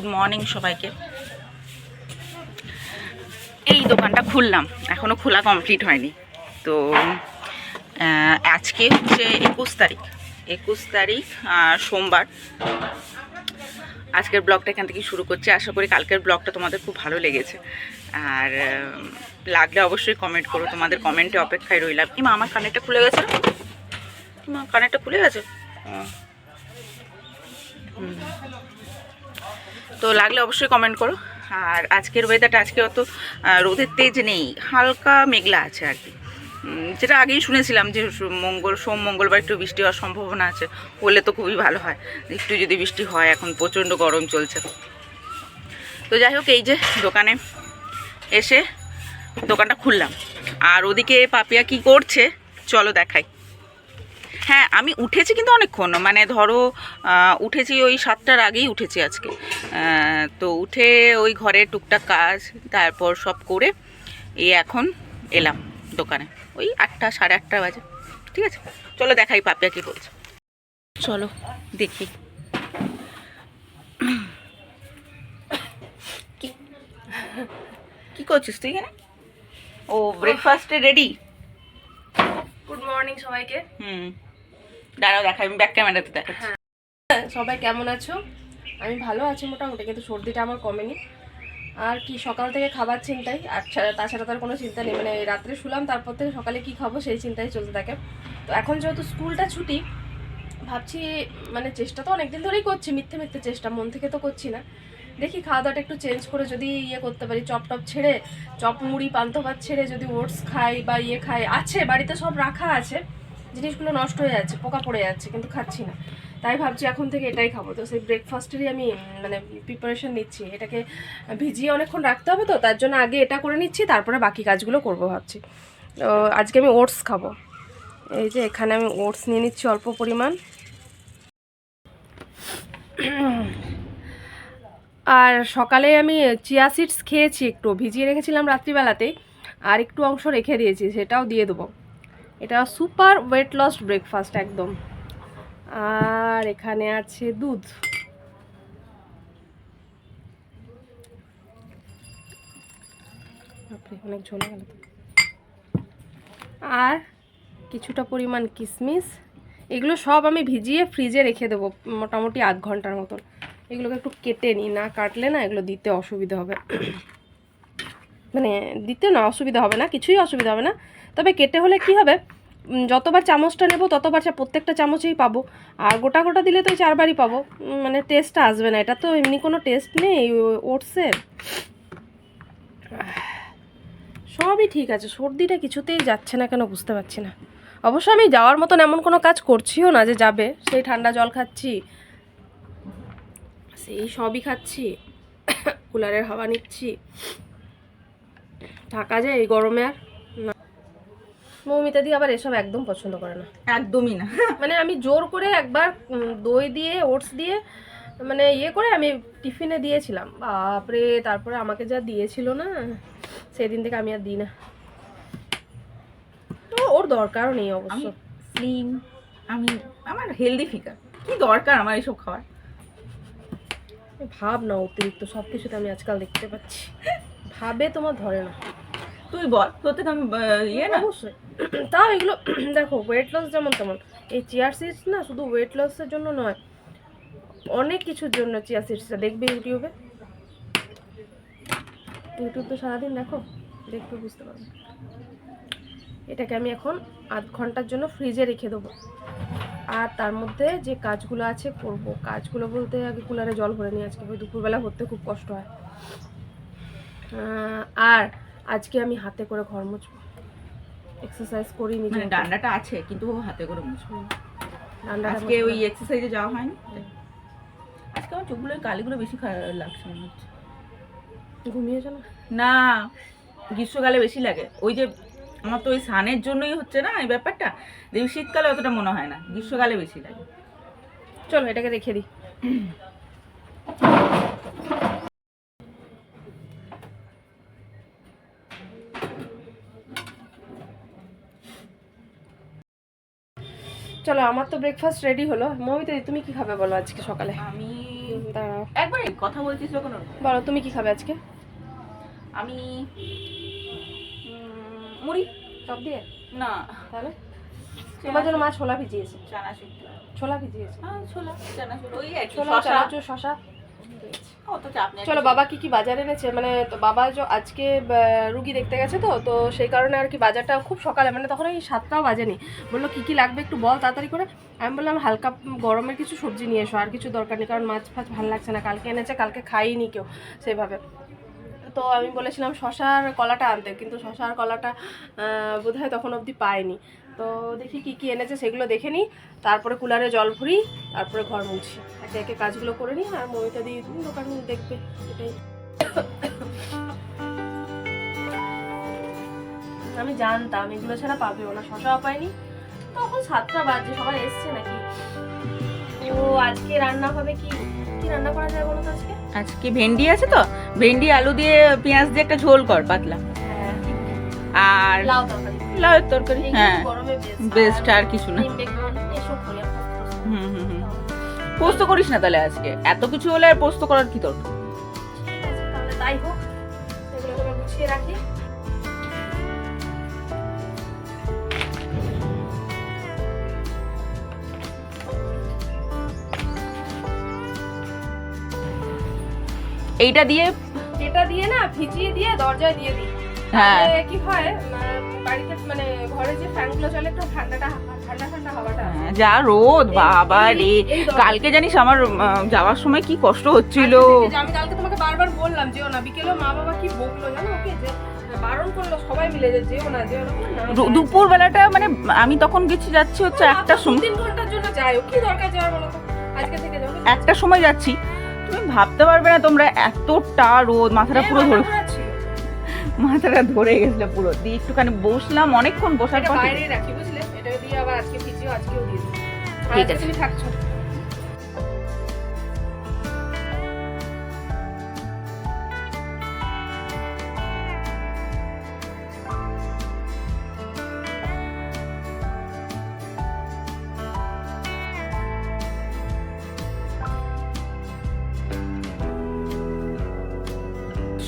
Good morning সবাইকে। এই দোকানটা খুললাম এখনও খোলা কমপ্লিট হয়নি। তো আজকে হচ্ছে একুশ তারিখ একুশ তারিখ সোমবার। আজকের ব্লগটা এখান থেকে শুরু করছি। আশা করি কালকের ব্লগটা তোমাদের খুব ভালো লেগেছে। আর লাগলে অবশ্যই কমেন্ট করো। তোমাদের কমেন্টে অপেক্ষায় রইলাম। কিমা আমার কানেরটা খুলে গেছে? কিমা কানেরটা খুলে গেছে? ও। হুম। তো লাগলে অবশ্যই কমেন্ট করো। আর আজকের ওয়েদারটা আজকে অত রোদের তেজ নেই, হালকা মেঘলা আছে আর কি। যেটা আগেই শুনেছিলাম যে মঙ্গল, সোম, মঙ্গলবার একটু বৃষ্টি হওয়ার সম্ভাবনা আছে হলে তো খুবই ভালো হয়। একটু যদি বৃষ্টি হয়, এখন প্রচণ্ড গরম চলছে। তো যাই হোক, এই যে দোকানে এসে দোকানটা খুললাম। আর ওদিকে পাপিয়া কি করছে, চলো দেখাই। হ্যাঁ আমি উঠেছি কিন্তু অনেকক্ষণ। মানে ধরো উঠেছি ওই সাতটার আগেই উঠেছি আজকে। তো উঠে ওই ঘরে টুকটাক কাজ তারপর সব করে এই এখন এলাম দোকানে। ওই আটটা সাড়ে আটটা বাজে। ঠিক আছে? চলো দেখাই পাপিয়া কি বলছে। চলো দেখি। কি? করছিস তুই এখানে? ও ব্রেকফাস্টে রেডি গুড মর্নিং সবাইকে। হুম। দাঁড়াও দেখাই, আমি ব্যাক ক্যামেরাতে দেখাচ্ছি। সবাই কেমন আছো? আমি ভালো আছি মোটামুটি, কিন্তু সর্দিটা আমার কমেনি। আর কি, সকাল থেকে খাবার চিন্তাই, আর ছাড়া- তাছাড়া তার কোনো চিন্তা নেই। মানে রাত্রে শুলাম, তারপর থেকে সকালে কি খাব সেই চিন্তাই চলতে থাকে তো এখন যেহেতু স্কুলটা ছুটি, ভাবছি মানে চেষ্টা তো অনেকদিন ধরেই করছি, মিথ্যে মিথ্যে চেষ্টা, মন থেকে তো করছি না। দেখি খাওয়া দাওয়াটা একটু চেঞ্জ করে যদি ইয়ে করতে পারি, চপ টপ ছেড়ে, চপ মুড়ি পান্তা ভাত ছেড়ে যদি ওটস খাই বা ইয়ে খাই, আছে, বাড়িতে সব রাখা আছে। জিনিসগুলো নষ্ট হয়ে যাচ্ছে, পোকা পড়ে যাচ্ছে, কিন্তু খাচ্ছি না। তাই ভাবছি এখন থেকে এটাই খাব। তো সেই ব্রেকফাস্টেরই আমি মানে প্রিপারেশন নিচ্ছি। এটাকে ভিজিয়ে অনেকক্ষণ রাখতে হবে তো, তার জন্য আগে এটা করে নিচ্ছি, তারপরে বাকি কাজগুলো করব ভাবছি। তো আজকে আমি ওটস খাব। এই যে এখানে আমি ওটস নিয়ে নিচ্ছি অল্প পরিমাণ। আর সকালে আমি চিয়া সিডস খেয়েছি একটু, ভিজিয়ে রেখেছিলাম রাত্রিবেলাতেই, আর একটু অংশ রেখে দিয়েছি, সেটাও দিয়ে দেবো। এটা সুপার ওয়েট লস ব্রেকফাস্ট একদম। আর এখানে আছে দুধ। অনেক গেল আর কিছুটা পরিমাণ কিশমিশ এগুলো সব আমি ভিজিয়ে ফ্রিজে রেখে দেবো, মোটামুটি আধ ঘণ্টার মতন। এগুলোকে একটু কেটে নিই, না কাটলে না এগুলো দিতে অসুবিধা হবে। মানে দিতে না অসুবিধা হবে না, কিছুই অসুবিধা হবে না। তবে কেটে হলে কি হবে? যতবার চামচটা নেব, ততবার প্রত্যেকটা চামচেই পাবো। আর গোটা গোটা দিলে তো চারবারই পাবো। মানে টেস্টটা আসবে না। এটা তো এমনি কোনো টেস্ট নেই ওটসের সবই ঠিক আছে। সর্দিটা কিছুতেই যাচ্ছে না কেন বুঝতে পারছি না। অবশ্য আমি যাওয়ার মতন এমন কোনো কাজ করছিও না যে যাবে। সেই ঠান্ডা জল খাচ্ছি। সেই সবই খাচ্ছি। কুলারের হাওয়া নিচ্ছি। থাকা যায় এই গরমে আর। মৌমিতা দিয়ে আবার এসব একদম পছন্দ করে না। একদমই না। মানে আমি জোর করে একবার দই দিয়ে ওটস দিয়ে মানে ইয়ে করে আমি টিফিনে দিয়েছিলাম। বাপরে তারপরে আমাকে যা দিয়েছিল না সেদিন থেকে আমি আর দিই না। তো ওর দরকারও নেই অবশ্য। স্লিম আমি আমার হেলদি ফিগার কি দরকার আমার এসব খাওয়ার? ভাব না অতিরিক্ত সব কিছুতে আমি আজকাল দেখতে পাচ্ছি। ভাবে তোমার ধরে না। তুই বল, তোর থেকে আমি ইয়ে না? অবশ্যই। তাও এগুলো, দেখো ওয়েট লস যেমন তেমন। এই চিয়ার সিডস না, শুধু ওয়েট লসের জন্য নয়, অনেক কিছুর জন্য চিয়ার সিডসটা দেখবে ইউটিউবে। ইউটিউব তো সারাদিন দেখো দেখবে বুঝতে পারবে। এটাকে আমি এখন আধ ঘণ্টার জন্য ফ্রিজে রেখে দেবো। আর তার মধ্যে যে কাজগুলো আছে, করব। কাজগুলো বলতে আগে কুলারে জল ভরে নিয়ে আজকে দুপুরবেলা করতে খুব কষ্ট হয়। আর আজকে আমি হাতে করে ঘর মুছবো। এক্সারসাইজ করি নিজে মানে ডান্ডাটা আছে কিন্তু ও হাতে করে মুছবো ডান্ডাটা আজকে ওই এক্সারসাইজে যাওয়া হয়নি? আজকে আমার চোখগুলো কালিগুলো বেশি খারাপ লাগছে মনে হচ্ছে। ঘুমিয়েছো না না গ্রীষ্মকালে বেশি লাগে। ওই যে আমার তো ওই সানের জন্যই হচ্ছে না এই ব্যাপারটা? দেখি শীতকালে অতটা মনে হয় না গ্রীষ্মকালে বেশি লাগে। চলো এটাকে রেখে দিই। চলো আমার তো ব্রেকফাস্ট রেডি হলো। মমিতা তুমি কি খাবে বলো আজকে সকালে? আমি একবার কথা বলছিস যখন বলো তুমি কি খাবে আজকে? আমি মুড়ি সব দিয়ে? না। তাহলে? তোমার জন্য মা ছোলা ভিজিয়েছে। চানা সিদ্ধ ছোলা ভিজিয়েছে? হ্যাঁ ছোলা চানা সিদ্ধ ওই ছোলা চানাচুর শশা। চলো বাবা কি কি বাজার এনেছে? মানে তো বাবা যে আজকে রুগী দেখতে গেছে তো তো সেই কারণে আর কি বাজারটা খুব সকালে মানে তখন এই সাতটাও বাজেনি। বলল কি কি লাগবে একটু বল তাড়াতাড়ি করে? আমি বললাম হালকা গরমের কিছু সবজি নিয়ে এসো আর কিছু দরকার নেই কারণ মাছ ফাছ ভালো লাগছে না কালকে এনেছে কালকে খাইনি কেউ সেভাবে। তো আমি বলেছিলাম শশার কলাটা আনতে। কিন্তু শশার কলাটা বোধ হয় তখন অবধি পাইনি। তো দেখি কি কি এনেছে সেগুলো দেখে নিই। তারপরে কুলারে জল ভরি তারপরে ঘর মুছি। একে একে কাজগুলো করে নিই আর মমিতা দিয়ে দিই দোকান দেখবে এটাই। আমি জানতাম এগুলো ছাড়া পাবেও না শশাও পাইনি। তখন সাতটা বাজে সবাই এসছে নাকি? ও আজকে রান্না হবে কি? কি রান্না করা যায় বলো তো আজকে? আজকে ভেন্ডি আছে তো? ভেন্ডি আলু দিয়ে পেঁয়াজ দিয়ে একটা ঝোল কর পাতলা। হ্যাঁ, আর লাউ তরকারি। লাউয়ের তরকারি? হ্যাঁ বেস্ট বেস্ট আর কিছু না। ডিম বেগুন এসব করি আর পোস্ত। হুম হুম হুম। পোস্ত করিস না তাহলে আজকে? এত কিছু হলে আর পোস্ত করার কি তোর তাই হোক এগুলো গুছিয়ে রাখি। এইটা দিয়ে এটা দিয়ে না ভিজিয়ে দিয়ে দরজায় দিয়ে দিই। হ্যাঁ। কি হয় বাড়িতে মানে ঘরে যে ফ্যানগুলো চলে একটু ঠান্ডাটা ঠান্ডা ঠান্ডা হাওয়াটা। হ্যাঁ, যা রোদ বাবা রে। কালকে জানিস আমার যাওয়ার সময় কি কষ্ট হচ্ছিল। আমি কালকে তোমাকে বারবার বললাম যেও না। বিকেলেও মা বাবা কি বকলো জানো ওকে? যে। দুপুর বেলাটা মানে আমি তখন গেছি যাচ্ছি হচ্ছে একটা সময় তিন ঘণ্টার জন্য যাই কি দরকার যাওয়ার বলো আজকে থেকে একটা সময় যাচ্ছি। তুমি ভাবতে পারবে না তোমরা এতটা রোদ মাথাটা পুরো ধরে মাথাটা ধরে গেছিল পুরো। দিয়ে একটুখানি বসলাম অনেকক্ষণ বসার পর বাইরে রাখি বুঝলে? এটা দিয়ে আবার আজকে ভিজিও আজকেও দিয়ে ঠিক আছে। তুমি থাকছো।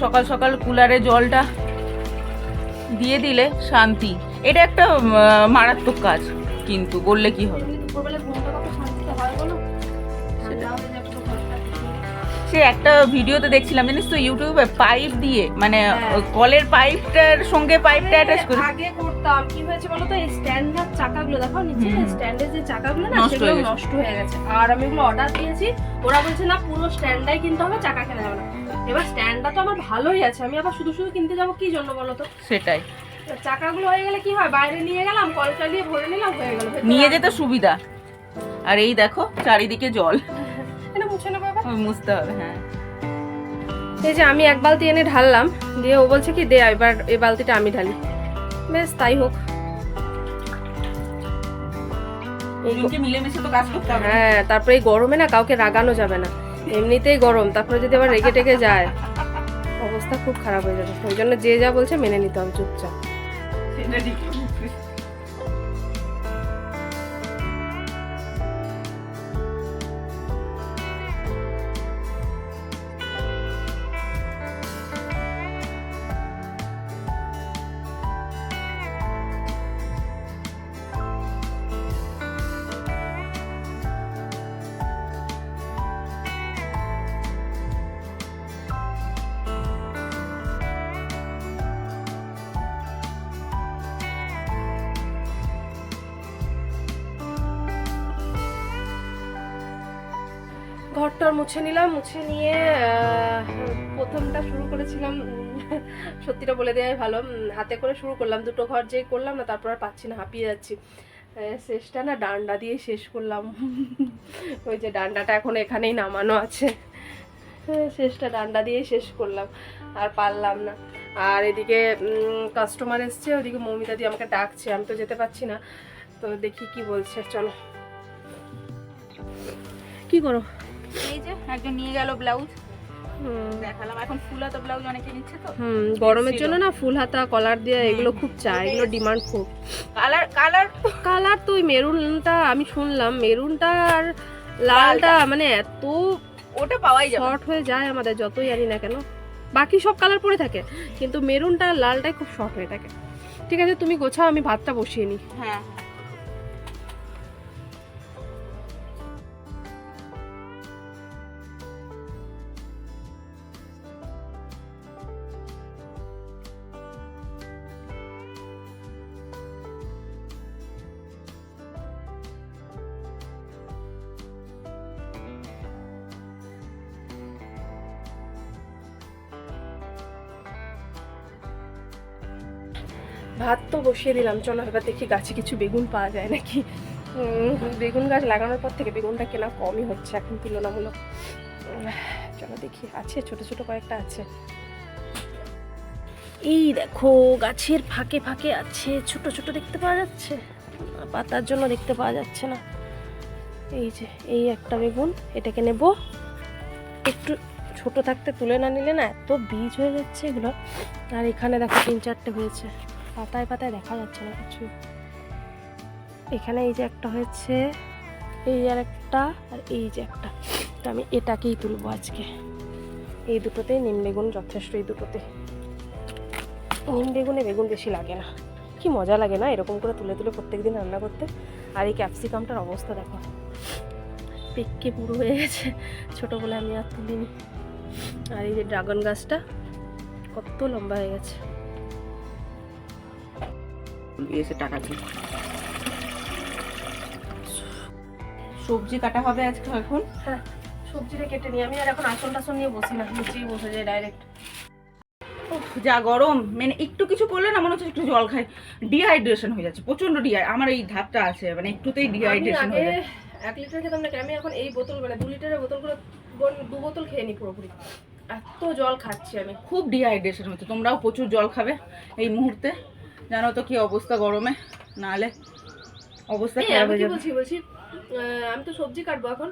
সকাল সকাল কুলারে জলটা দিয়ে দিলে শান্তি। এটা একটা মারাত্মক কাজ কিন্তু বললে কি হবে। সে একটা ভিডিওতে দেখছিলাম জানিস তো ইউটিউবে পাইপ দিয়ে মানে হ্যাঁ। কলের পাইপটার সঙ্গে পাইপটা অ্যাটাচ করে আগে করতাম। কি হয়েছে বলো তো এই স্ট্যান্ডার চাকাগুলো দেখো নিচে। স্ট্যান্ডের যে চাকাগুলো না সেগুলো নষ্ট হয়ে গেছে। আর আমি এগুলো অর্ডার দিয়েছি ওরা বলছে না পুরো স্ট্যান্ডাই কিনতে হবে চাকা কেনা যাবে না। এবার স্ট্যান্ডটা তো আমার ভালোই আছে। আমি আবার শুধু শুধু কিনতে যাব কি জন্য বলো তো? সেটাই। চাকাগুলো হয়ে গেলে কি হয়? বাইরে নিয়ে গেলাম কল চালিয়ে ভরে নিলাম হয়ে গেল। নিয়ে যেতে সুবিধা। আর এই দেখো চারিদিকে জল। এটা মুছে নেব মুছতে হবে হ্যাঁ। এই যে আমি এক বালতি এনে ঢাললাম দিয়ে ও বলছে কি দে এবার এই বালতিটা আমি ঢালি। বেশ তাই হোক। মিলেমিশে তো কাজ করতে হবে। হ্যাঁ তারপরে এই গরমে না কাউকে রাগানো যাবে না। এমনিতেই গরম, তারপরে যদি আবার রেগে টেগে যায়, অবস্থা খুব খারাপ হয়ে যাবে। ওই জন্য যে যা বলছে মেনে নিতে হবে চুপচাপ। সেটা ঠিক। ঘরটা মুছে নিলাম, মুছে নিয়ে প্রথমটা শুরু করেছিলাম সত্যিটা বলে দেওয়াই ভালো। হাতে করে শুরু করলাম, দুটো ঘর যেই করলাম না, তারপর আর পাচ্ছি না, হাঁপিয়ে যাচ্ছি। শেষটা না ডান্ডা দিয়ে শেষ করলাম। ওই যে ডান্ডাটা এখন এখানেই নামানো আছে। শেষটা ডান্ডা দিয়ে শেষ করলাম, আর পারলাম না। আর এদিকে কাস্টমার এসছে, ওদিকে মৌমিতা দিয়ে আমাকে ডাকছে, আমি তো যেতে পারছি না। তো দেখি কি বলছে, চলো। কি করো? এই যে একজন নিয়ে গেল ব্লাউজ। দেখালাম এখন ফুল হাতা ব্লাউজ অনেকে নিচ্ছে তো। হুম গরমের জন্য না ফুল হাতা কলার দিয়ে এগুলো খুব চাই এগুলো ডিমান্ড খুব। Colour colour? কালার তো ওই মেরুনটা আমি শুনলাম মেরুনটা আর লালটা। মানে এত ওটা পাওয়াই যাবে। শর্ট হয়ে যায় আমাদের যতই জানি না কেন। বাকি সব কালার পরে থাকে কিন্তু মেরুনটা আর লালটাই খুব শর্ট হয়ে থাকে। ঠিক আছে তুমি গোছাও আমি ভাতটা বসিয়ে নিই। হ্যাঁ। ভাত তো বসিয়ে দিলাম। চলো এবার দেখি গাছে কিছু বেগুন পাওয়া যায় নাকি? বেগুন গাছ লাগানোর পর থেকে বেগুনটা কেনা কমই হচ্ছে এখন তুলনামূলক। চলো দেখি, আছে, ছোট ছোট কয়েকটা আছে। এই দেখো, গাছের ফাঁকে ফাঁকে আছে, ছোট ছোট দেখতে পাওয়া যাচ্ছে? পাতার জন্য দেখতে পাওয়া যাচ্ছে না। এই যে, এই একটা বেগুন, এটাকে নেব। একটু ছোট থাকতে তুলে না নিলে না এত বীজ হয়ে যাচ্ছে এগুলো। আর এখানে দেখো তিন চারটে হয়েছে। পাতায় পাতায় দেখা যাচ্ছে না কিছু। এখানে এই যে একটা হয়েছে, এই আর একটা, আর এই যে একটা। তো আমি এটাকেই তুলবো আজকে। এই দুটোতেই নিম বেগুন যথেষ্ট, এই দুটোতে। নিম বেগুনে বেগুন বেশি লাগে না। কি মজা লাগে না এরকম করে তুলে তুলে প্রত্যেকদিন রান্না করতে। আর এই ক্যাপসিকামটার অবস্থা দেখো। পেকে পুরো হয়ে গেছে। ছোটো বলে আমি আর তুলিনি। আর এই যে ড্রাগন গাছটা কত লম্বা হয়ে গেছে। এসে টাকা দিই। সবজি কাটা হবে আজকে এখন? হ্যাঁ সবজিটা কেটে নিই। আমি আর এখন আসন টাসন নিয়ে বসি না নিচেই বসে যাই ডাইরেক্ট উফ, যা গরম। মানে একটু কিছু করলে না মনে হচ্ছে একটু জল খাই। ডিহাইড্রেশন হয়ে যাচ্ছে প্রচণ্ড ডিহাই আমার এই ধাপটা আছে মানে একটুতেই ডিহাইড্রেশন হয়ে যায়। এক লিটার খেতাম নাকি? আমি এখন এই বোতল মানে দু লিটারের বোতলগুলো দু বোতল খেয়ে নিই পুরোপুরি। এত জল খাচ্ছি আমি। খুব ডিহাইড্রেশন হচ্ছে। তোমরাও প্রচুর জল খাবে এই মুহূর্তে। জানো তো কি অবস্থা গরমে? নাহলে অবস্থা খারাপ হয়ে যাবে। বলছি বলছি আমি তো সবজি কাটবো এখন।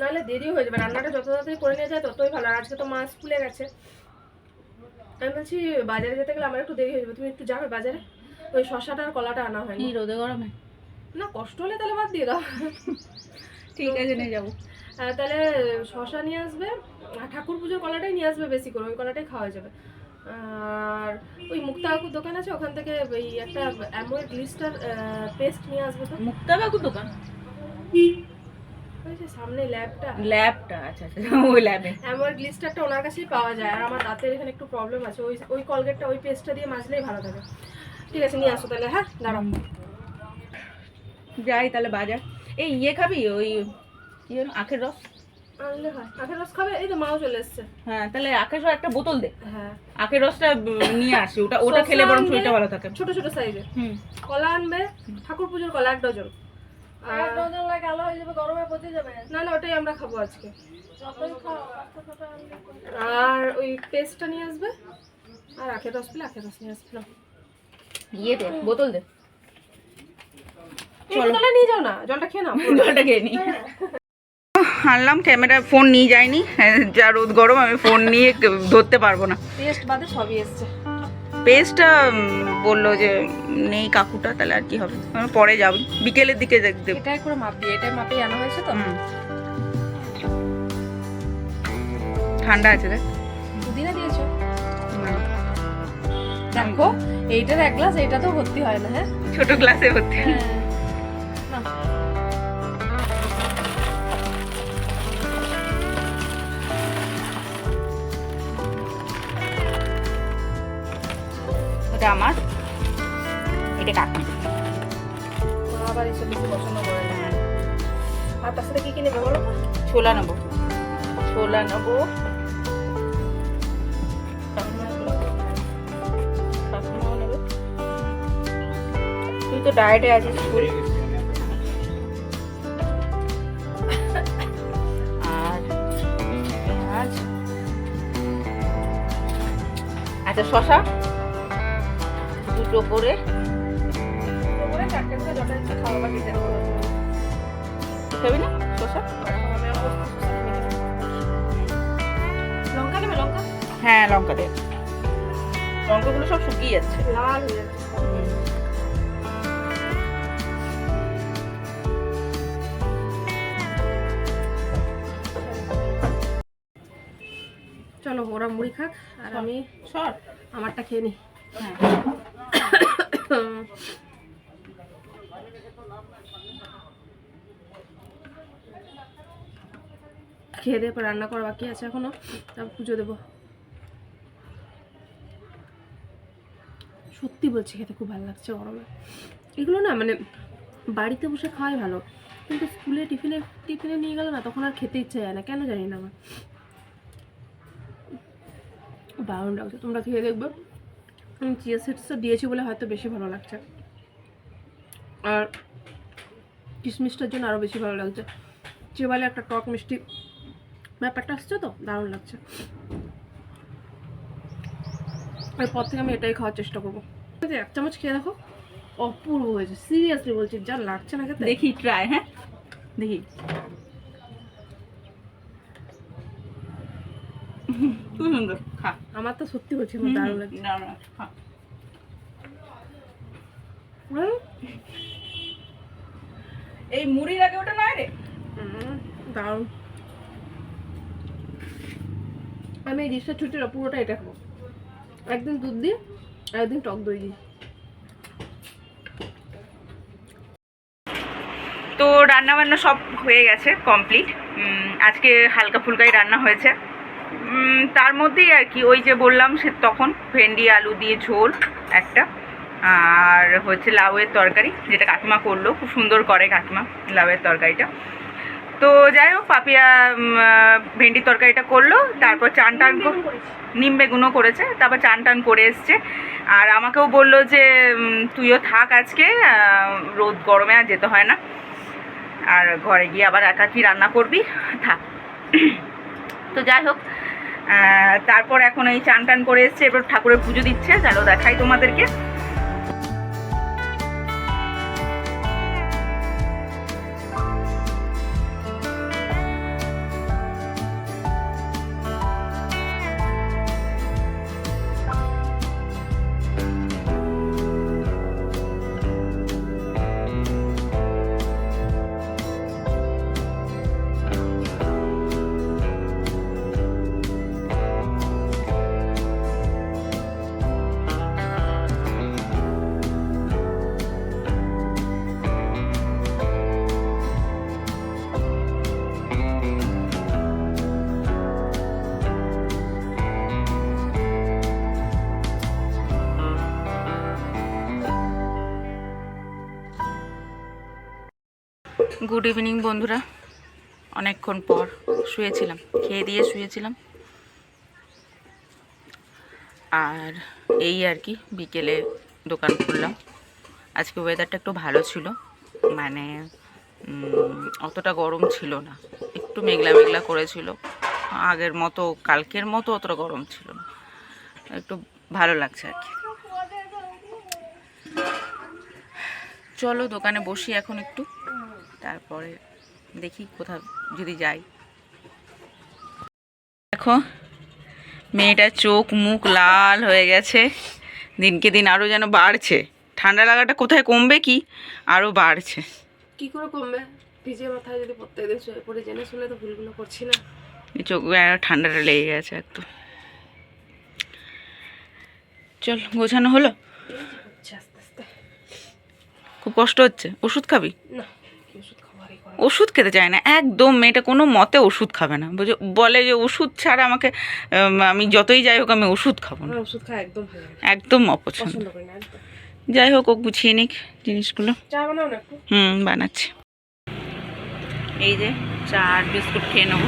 নাহলে দেরি হয়ে যাবে রান্নাটা যত তাড়াতাড়ি করে নিয়ে যায় ততই ভালো। আর আজকে তো মা স্কুলে গেছে। আমি বলছি বাজারে যেতে গেলে আমার একটু দেরি হয়ে যাবে। তুমি একটু যাবে বাজারে? ওই শশাটা আর কলাটা আনা কি হয়নি রোদে গরমে? না কষ্ট হলে তাহলে বাদ দিয়ে দাও। ঠিক আছে নিয়ে যাব। তাহলে শশা নিয়ে আসবে ঠাকুর পুজোর কলাটাই নিয়ে আসবে বেশি করে ওই কলাটাই খাওয়া যাবে। আর ওই মুক্তা কাকুর দোকান আছে ওখান থেকে ওই একটা অ্যামোয়েড গ্লিস্টার পেস্ট নিয়ে আসবে তো। মুক্তা কাকু দোকান? ওই যে সামনে ল্যাবটা। ল্যাবটা আচ্ছা আচ্ছা ওই ল্যাবে। অ্যামোয়েড গ্লিস্টারটা ওনার কাছেই পাওয়া যায় আর আমার দাঁতের এখানে একটু প্রবলেম আছে। ওই ওই কলগেটটা ওই পেস্টটা দিয়ে মাজলেই ভালো থাকে। ঠিক আছে নিয়ে আসো তাহলে হ্যাঁ দাঁড়াও। যাই তাহলে বাজার। এই ইয়ে খাবি? ওই কি আখের রস? আখের রস খাবে? এই তো মাও চলে এসছে। হ্যাঁ তাহলে আখের রস একটা বোতল দে। হ্যাঁ। আখের রসটা নিয়ে আসি। ওটা ওটা খেলে বরং শরীরটা ভালো থাকে। ছোট ছোট সাইজের হুম। কলা আনবে ঠাকুর পুজোর কলা এক ডজন। এক ডজন লাগে আলো হয়ে যাবে গরমে পচে যাবে। না না ওটাই আমরা খাব আজকে। আর ওই পেস্টটা নিয়ে আসবে। আর আখের রস পেলে আখের রস নিয়ে আসবে। ইয়ে দে বোতল দে। নিয়ে যাও না জলটা খেয়ে নাও। জলটা খেয়ে নি। আনলাম ক্যামেরা ফোন নিয়ে যায়নি হ্যাঁ, যা রোদ গরম আমি ফোন নিয়ে ধরতে পারব না। পেস্ট বাদে সবই এসছে। পেস্টটা বলল যে নেই কাকুটা তাহলে আর কি হবে? পরে যাব বিকেলের দিকে দেখ দেব এটাই করে মাপ দিয়ে এটাই মাপেই আনা হয়েছে তো? ঠান্ডা আছে দেখ। দুদিনে দিয়েছ? দেখো এইটার এক গ্লাস এটা তো ভর্তি হয় না হ্যাঁ? ছোট গ্লাসে ভর্তি ওটা আমার। এটা কাকু আবার এসব পছন্দ করে? না আর তার সাথে কি কি নেবে বলো ছোলা নেব। ছোলা নেব। তুই তো ডায়েটে আছিস আর আচ্ছা শশা? দুটো করে দুটো করে চারটে করে যটা ইচ্ছে খাওয়া বা ডিজাইন খাবি না লঙ্কা নেবে লঙ্কা? হ্যাঁ লঙ্কা দে। লঙ্কাগুলো সব শুকিয়ে যাচ্ছে। লাল হয়ে যাচ্ছে। ওরা মুড়ি খাক আর আমি সর। আমারটা খেয়ে নিই খেয়ে দিয়ে রান্না করা বাকি আছে এখনও। তারপর পুজো দেবো। সত্যি বলছি, খেতে খুব ভালো লাগছে গরমে। এগুলো না মানে বাড়িতে বসে খাওয়াই ভালো, কিন্তু স্কুলে টিফিনে টিফিনে নিয়ে গেলে না তখন আর খেতে ইচ্ছে যায় না, কেন জানি না আমার। দারুণ লাগছে, তোমরা খেয়ে দেখবে। চিয়া সিডসটা দিয়েছি বলে হয়তো বেশি ভালো লাগছে। আর কিশমিশটার জন্য আরও বেশি ভালো লাগছে। চেবালে একটা টক মিষ্টি ব্যাপারটা আসছে তো, দারুণ লাগছে। এরপর থেকে আমি এটাই খাওয়ার চেষ্টা করব। এক চামচ খেয়ে দেখো, অপূর্ব হয়েছে। সিরিয়াসলি বলছি, যা লাগছে না খেতে। দেখি ট্রাই হ্যাঁ? দেখি। খুব সুন্দর। আমার তো সত্যি আমার দারুণ। হুম, এই মুড়ির আগে ওটা নয় রে? দারুণ। আমি এই ডিশটা ছুটির পুরোটা এটা খাব। একদিন দুধ দিই আর একদিন টক দই দিই। তো রান্না বান্না সব হয়ে গেছে কমপ্লিট। আজকে হালকা ফুলকাই রান্না হয়েছে। তার মধ্যেই আর কি ওই যে বললাম সে তখন ভেন্ডি আলু দিয়ে ঝোল একটা আর হচ্ছে লাউয়ের তরকারি যেটা কাকিমা করল খুব সুন্দর করে কাকিমা লাউয়ের তরকারিটা। তো যাই হোক পাপিয়া ভেন্ডির তরকারিটা করল তারপর চান টান নিম বেগুনও করেছে। তারপর চান টান করে এসছে। আর আমাকেও বলল যে তুইও থাক আজকে রোদ গরমে আর যেতে হয় না। আর ঘরে গিয়ে আবার একা কি রান্না করবি থাক। তো যাই হোক তারপর এখন এই চান টান করে এসছে এবার ঠাকুরের পুজো দিচ্ছে। চলো দেখাই তোমাদেরকে। গুড ইভিনিং বন্ধুরা। অনেকক্ষণ পর শুয়েছিলাম, খেয়ে দিয়ে শুয়েছিলাম। আর এই আর কি, বিকেলে দোকান খুললাম। আজকে ওয়েদারটা একটু ভালো ছিল মানে অতটা গরম ছিল না। একটু মেঘলা মেঘলা করেছিল। আগের মতো, কালকের মতো অতটা গরম ছিল না। একটু ভালো লাগছে আর কি। চলো দোকানে বসি এখন একটু। তারপরে দেখি কোথাও যদি যাই। দেখো মেয়েটার চোখ মুখ লাল হয়ে গেছে। দিনকে দিন আরও যেন বাড়ছে। ঠান্ডা লাগাটা কোথায় কমবে কি? আরও বাড়ছে। কি করে কমবে? ভিজে মাথায় যদি প্রত্যেকদিন শুয়ে পড়ে জেনে শুনে তো ভুলগুলো করছি না। এই চোখ ঠান্ডাটা লেগে গেছে একটু চল গোছানো হলো? আস্তে আস্তে। খুব কষ্ট হচ্ছে? ওষুধ খাবি? না। ওষুধ খেতে চায় না। একদম মেয়েটা কোনো মতে ওষুধ খাবে না। বুঝো বলে যে ওষুধ ছাড়া আমাকে আমি যতই যাই হোক আমি ওষুধ খাব না। ওষুধ খাওয়া একদম। একদম অপছন্দ। যাই হোক ও গুছিয়ে নিক জিনিসগুলো। চা বানাও হুম বানাচ্ছি। এই যে চা আর বিস্কুট খেয়ে নেব।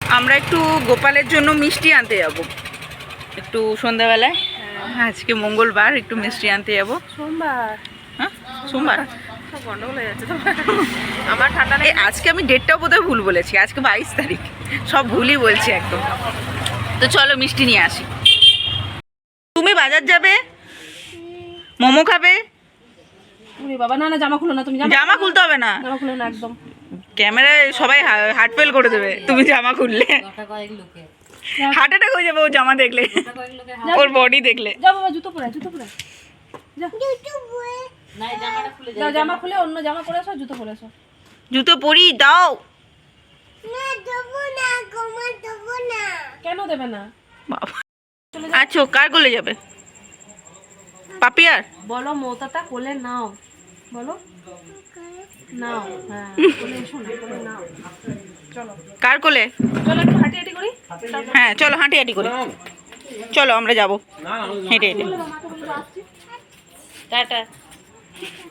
আমরা একটু গোপালের জন্য মিষ্টি আনতে যাব। একটু সন্ধ্যাবেলায়। আজকে মঙ্গলবার একটু মিষ্টি আনতে যাব। সোমবার। হ্যাঁ সোমবার? সব গন্ডগোল হয়ে যাচ্ছে তো। আমার ঠান্ডা আজকে আমি ডেটটাও বোধহয় ভুল বলেছি আজকে বাইশ তারিখ। সব ভুলই বলছি একদম। তো চলো মিষ্টি নিয়ে আসি। তুমি বাজার যাবে? মোমো খাবে? বাবা না না জামা খুলো না তুমি জামা খুলতে হবে না। জামা খুলো না একদম। ক্যামেরায় সবাই হার্ট ফেল করে দেবে তুমি জামা খুললে। হার্ট অ্যাটাক হয়ে যাবে ও জামা দেখলে। ওর বডি দেখলে। যাও বাবা জুতো পরে জুতো পরে আয়। যা। যাও, জামা খুলে অন্য জামা পরে আসো জুতো পরে আসো জুতো পরি দাও। কেন দেবে না? আচ্ছা কার কোলে যাবে? পাপিয়ার? বলো মৌতাটা কোলে নাও। বলো। নাও হ্যাঁ কোলে কোলে নাও। চলো। কার কোলে? চলো একটু হাঁটি হাঁটি করি। হ্যাঁ চলো হাঁটি হাঁটি করি। চলো আমরা যাব। হেঁটে হেঁটে। টাটা।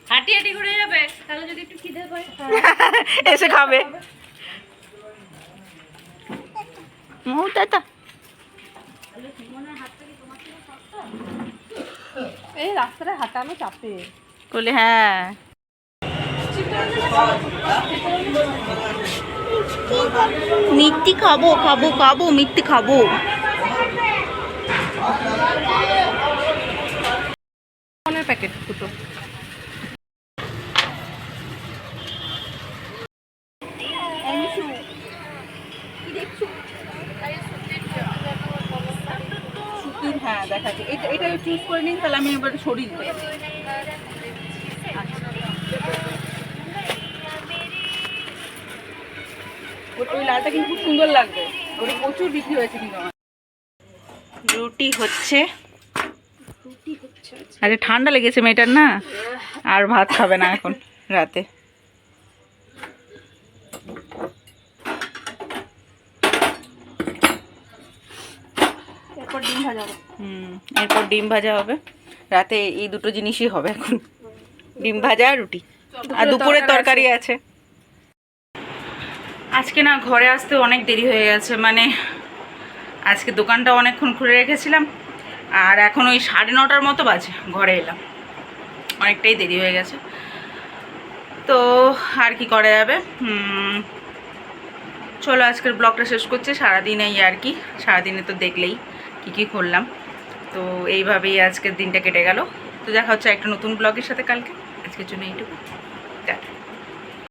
হাঁটি হাঁটি করে যাবে তাহলে যদি একটু খিদে পায় এসে খাবে। ও দাদা এই রাস্তাটা হাঁটানো চাপে। বলে হ্যাঁ। মিথ্যি খাব খাব খাব মিথ্যি খাব। প্যাকেট দুটো সুতির হ্যাঁ দেখা যায় এটা এটা চুজ করে নিন তাহলে আমি এবার শরীর দেব। ওই লালটা কিন্তু খুব সুন্দর লাগবে। ওটা প্রচুর বিক্রি হয়েছে কিন্তু আমার। রুটি হচ্ছে। আরে ঠান্ডা লেগেছে মেয়েটার না? আর ভাত খাবে না এখন রাতে। এরপর ডিম ভাজাবো হুম এরপর ডিম ভাজা হবে। রাতে এই দুটো জিনিসই হবে এখন। ডিম ভাজা আর রুটি। আর দুপুরের তরকারি আছে। আজকে না ঘরে আসতে অনেক দেরি হয়ে গেছে। মানে আজকে দোকানটা অনেকক্ষণ খুলে রেখেছিলাম। আর এখন ওই সাড়ে নটার মতো বাজে ঘরে এলাম। অনেকটাই দেরি হয়ে গেছে। তো আর কি করা যাবে? হুম, চলো আজকের ব্লগটা শেষ করছি। সারাদিন এই আর কি। সারাদিনে তো দেখলেই। কি কী করলাম। তো এইভাবেই আজকের দিনটা কেটে গেল। তো দেখা হচ্ছে একটা নতুন ব্লগের সাথে কালকে। আজকের জন্য এইটুকু।